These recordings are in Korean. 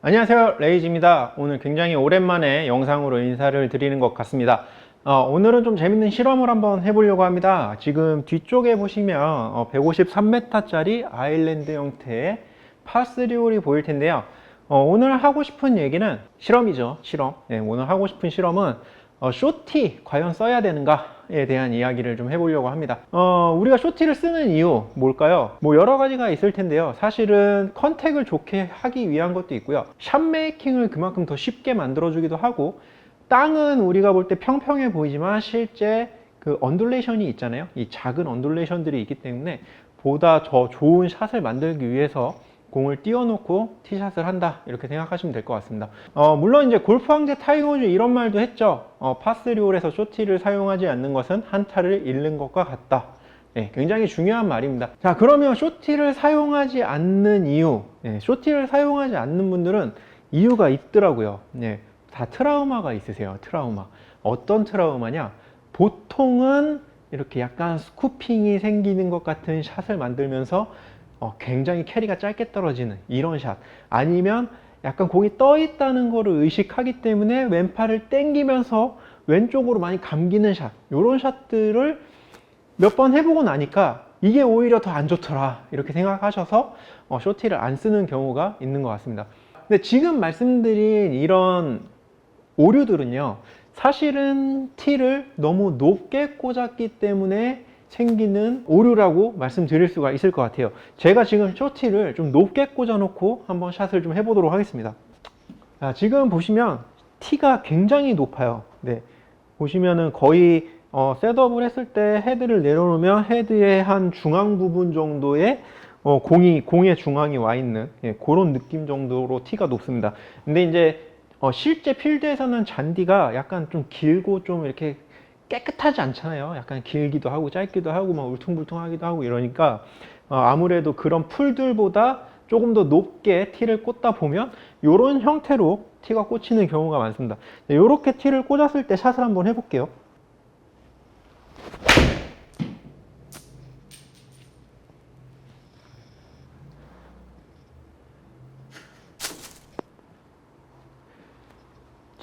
안녕하세요. 레이지입니다. 오늘 굉장히 오랜만에 영상으로 인사를 드리는 것 같습니다. 어, 오늘은 좀 재밌는 실험을 한번 해보려고 합니다. 지금 뒤쪽에 보시면 어, 153m 짜리 아일랜드 형태의 파스리올이 보일 텐데요. 어, 오늘 하고 싶은 얘기는 실험이죠 실험. 네, 오늘 하고 싶은 실험은 어, 쇼티 과연 써야 되는가에 대한 이야기를 좀 해보려고 합니다. 어, 우리가 쇼티를 쓰는 이유 뭘까요? 뭐 여러 가지가 있을 텐데요. 사실은 컨택을 좋게 하기 위한 것도 있고요. 샷 메이킹을 그만큼 더 쉽게 만들어주기도 하고 땅은 우리가 볼 때 평평해 보이지만 실제 그 언듈레이션이 있잖아요. 이 작은 언듈레이션들이 있기 때문에 보다 더 좋은 샷을 만들기 위해서 공을 띄워놓고 티샷을 한다. 이렇게 생각하시면 될 것 같습니다. 어, 물론 이제 골프 황제 타이거 우즈 이런 말도 했죠. 어, 파스리홀에서 쇼티를 사용하지 않는 것은 한타를 잃는 것과 같다. 네, 굉장히 중요한 말입니다. 자 그러면 쇼티를 사용하지 않는 이유. 네, 쇼티를 사용하지 않는 분들은 이유가 있더라고요. 네, 다 트라우마가 있으세요 트라우마. 어떤 트라우마냐? 보통은 이렇게 약간 스쿠핑이 생기는 것 같은 샷을 만들면서 어, 굉장히 캐리가 짧게 떨어지는 이런 샷. 아니면 약간 공이 떠 있다는 것을 의식하기 때문에 왼팔을 당기면서 왼쪽으로 많이 감기는 샷. 이런 샷들을 몇 번 해보고 나니까 이게 오히려 더 안 좋더라. 이렇게 생각하셔서 어, 쇼티를 안 쓰는 경우가 있는 것 같습니다. 근데 지금 말씀드린 이런 오류들은요 사실은 티를 너무 높게 꽂았기 때문에 생기는 오류라고 말씀드릴 수가 있을 것 같아요. 제가 지금 쇼티를 좀 높게 꽂아 놓고 한번 샷을 좀 해보도록 하겠습니다. 자, 지금 보시면 티가 굉장히 높아요. 네, 보시면은 거의 어, 셋업을 했을 때 헤드를 내려놓으면 헤드의 한 중앙 부분 정도의 어, 공이 공의 중앙이 와 있는 예, 그런 느낌 정도로 티가 높습니다. 근데 이제 어, 실제 필드에서는 잔디가 약간 좀 길고 좀 이렇게 깨끗하지 않잖아요. 약간 길기도 하고 짧기도 하고 막 울퉁불퉁하기도 하고 이러니까 어, 아무래도 그런 풀들보다 조금 더 높게 티를 꽂다 보면 이런 형태로 티가 꽂히는 경우가 많습니다. 이렇게 티를 꽂았을 때 샷을 한번 해볼게요.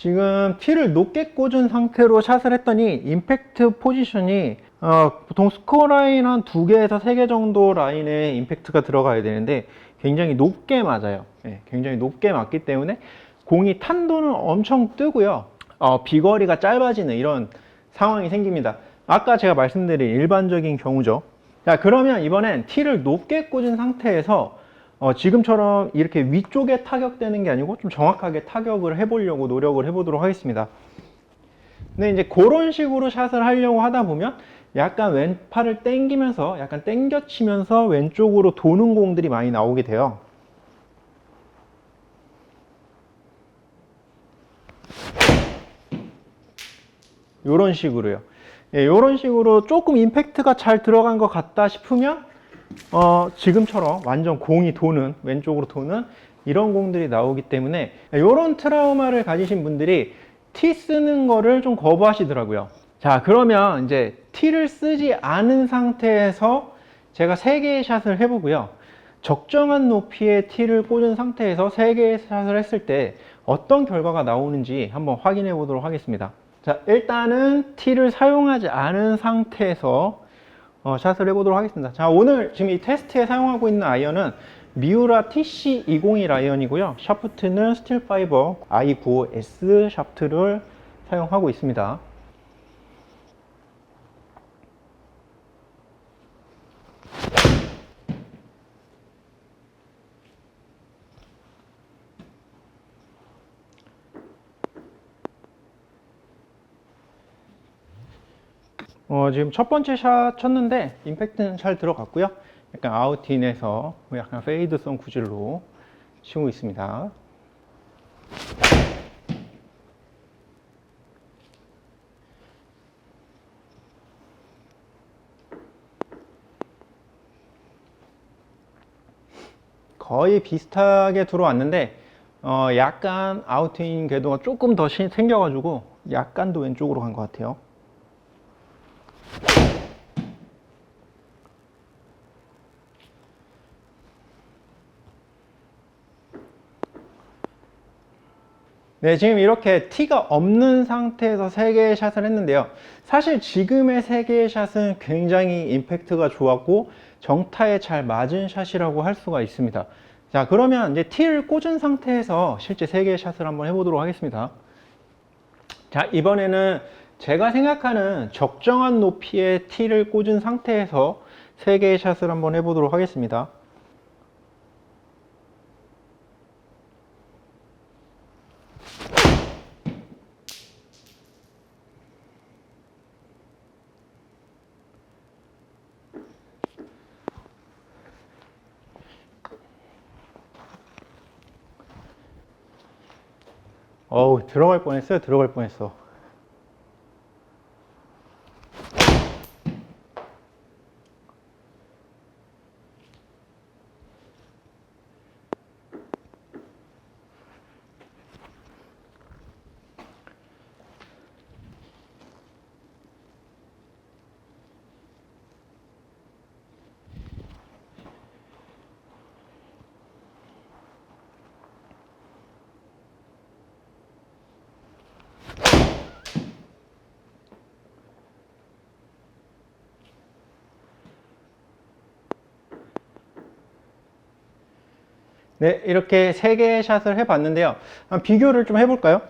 지금 티를 높게 꽂은 상태로 샷을 했더니 임팩트 포지션이 어, 보통 스코어 라인 한 두 개에서 세 개 정도 라인에 임팩트가 들어가야 되는데 굉장히 높게 맞아요. 네, 굉장히 높게 맞기 때문에 공이 탄도는 엄청 뜨고요. 어, 비거리가 짧아지는 이런 상황이 생깁니다. 아까 제가 말씀드린 일반적인 경우죠. 자, 그러면 이번엔 티를 높게 꽂은 상태에서 어, 지금처럼 이렇게 위쪽에 타격되는 게 아니고 좀 정확하게 타격을 해보려고 노력을 해보도록 하겠습니다. 근데 이제 그런 식으로 샷을 하려고 하다 보면 약간 왼팔을 당기면서 약간 당겨치면서 왼쪽으로 도는 공들이 많이 나오게 돼요. 이런 식으로요. 이런 예, 식으로 조금 임팩트가 잘 들어간 것 같다 싶으면 어, 지금처럼 완전 공이 도는 왼쪽으로 도는 이런 공들이 나오기 때문에 이런 트라우마를 가지신 분들이 티 쓰는 거를 좀 거부하시더라고요. 자 그러면 이제 티를 쓰지 않은 상태에서 제가 3개의 샷을 해보고요. 적정한 높이의 티를 꽂은 상태에서 3개의 샷을 했을 때 어떤 결과가 나오는지 한번 확인해 보도록 하겠습니다. 자 일단은 티를 사용하지 않은 상태에서 어, 샷을 해보도록 하겠습니다. 자, 오늘 지금 이 테스트에 사용하고 있는 아이언은 미우라 TC201 아이언이고요. 샤프트는 스틸 파이버 i95S 샤프트를 사용하고 있습니다. 어, 지금 첫 번째 샷 쳤는데 임팩트는 잘 들어갔고요. 약간 아웃인에서 약간 페이드성 구질로 치고 있습니다. 거의 비슷하게 들어왔는데 어, 약간 아웃인 궤도가 조금 더 생겨가지고 약간 더 왼쪽으로 간 것 같아요. 네, 지금 이렇게 티가 없는 상태에서 세 개의 샷을 했는데요. 사실 지금의 세 개의 샷은 굉장히 임팩트가 좋았고 정타에 잘 맞은 샷이라고 할 수가 있습니다. 자, 그러면 이제 티를 꽂은 상태에서 실제 세 개의 샷을 한번 해보도록 하겠습니다. 자, 이번에는 제가 생각하는 적정한 높이의 티를 꽂은 상태에서 세 개의 샷을 한번 해보도록 하겠습니다. 어우, 들어갈 뻔했어요. 들어갈 뻔했어. 네, 이렇게 세 개의 샷을 해봤는데요. 비교를 좀 해볼까요?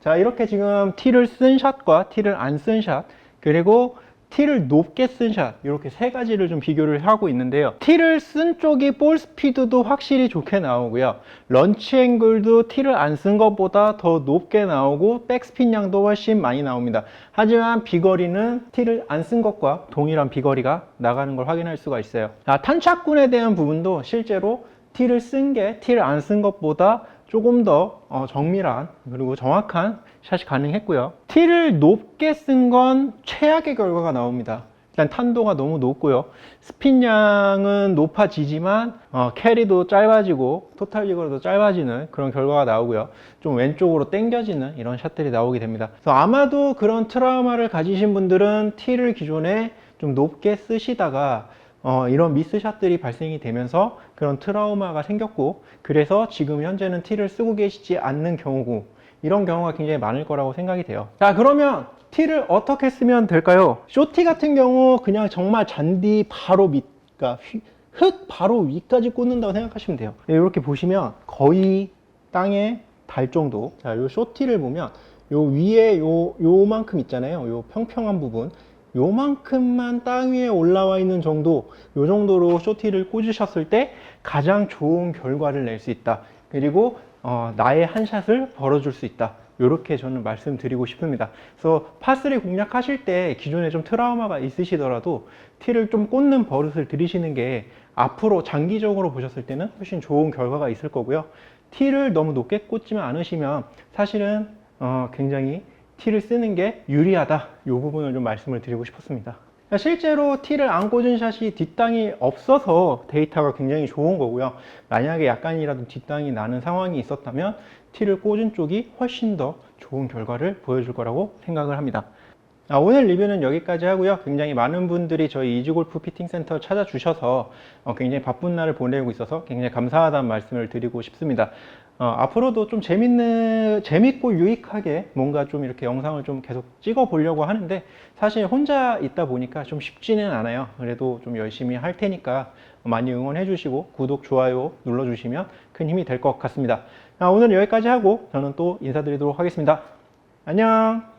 자, 이렇게 지금 티를 쓴 샷과 티를 안 쓴 샷, 그리고 티를 높게 쓴 샷, 이렇게 세 가지를 좀 비교를 하고 있는데요. 티를 쓴 쪽이 볼 스피드도 확실히 좋게 나오고요. 런치 앵글도 티를 안 쓴 것보다 더 높게 나오고 백스핀 양도 훨씬 많이 나옵니다. 하지만 비거리는 티를 안 쓴 것과 동일한 비거리가 나가는 걸 확인할 수가 있어요. 자, 탄착군에 대한 부분도 실제로 티를 쓴게 티를 안 쓴 것보다 조금 더 어, 정밀한 그리고 정확한 샷이 가능했고요. 티를 높게 쓴 건 최악의 결과가 나옵니다. 일단 탄도가 너무 높고요. 스핀 양은 높아지지만 어, 캐리도 짧아지고 토탈 비거리도 짧아지는 그런 결과가 나오고요. 좀 왼쪽으로 당겨지는 이런 샷들이 나오게 됩니다. 그래서 아마도 그런 트라우마를 가지신 분들은 티를 기존에 좀 높게 쓰시다가 어, 이런 미스샷들이 발생이 되면서 그런 트라우마가 생겼고 그래서 지금 현재는 티를 쓰고 계시지 않는 경우고 이런 경우가 굉장히 많을 거라고 생각이 돼요. 자 그러면 티를 어떻게 쓰면 될까요? 쇼티 같은 경우 그냥 정말 잔디 바로 밑 그러니까 휘- 흙 바로 위까지 꽂는다고 생각하시면 돼요. 네, 이렇게 보시면 거의 땅에 달 정도. 자, 요 쇼티를 보면 요 위에 요 요만큼 있잖아요. 요 평평한 부분 요만큼만 땅 위에 올라와 있는 정도 요 정도로 쇼티를 꽂으셨을 때 가장 좋은 결과를 낼 수 있다. 그리고 어, 나의 한 샷을 벌어줄 수 있다. 이렇게 저는 말씀드리고 싶습니다. 그래서 파3 공략하실 때 기존에 좀 트라우마가 있으시더라도 티를 좀 꽂는 버릇을 들이시는 게 앞으로 장기적으로 보셨을 때는 훨씬 좋은 결과가 있을 거고요. 티를 너무 높게 꽂지만 않으시면 사실은 어, 굉장히 티를 쓰는 게 유리하다 이 부분을 좀 말씀을 드리고 싶었습니다 실제로 티를 안 꽂은 샷이 뒷땅이 없어서 데이터가 굉장히 좋은 거고요 만약에 약간이라도 뒷땅이 나는 상황이 있었다면 티를 꽂은 쪽이 훨씬 더 좋은 결과를 보여줄 거라고 생각을 합니다 아, 오늘 리뷰는 여기까지 하고요. 굉장히 많은 분들이 저희 이지골프 피팅센터 찾아주셔서 어, 굉장히 바쁜 날을 보내고 있어서 굉장히 감사하다는 말씀을 드리고 싶습니다. 어, 앞으로도 좀 재밌는, 재밌고 유익하게 뭔가 좀 이렇게 영상을 좀 계속 찍어 보려고 하는데 사실 혼자 있다 보니까 좀 쉽지는 않아요. 그래도 좀 열심히 할 테니까 많이 응원해 주시고 구독, 좋아요 눌러 주시면 큰 힘이 될 것 같습니다. 아, 오늘 여기까지 하고 저는 또 인사드리도록 하겠습니다. 안녕!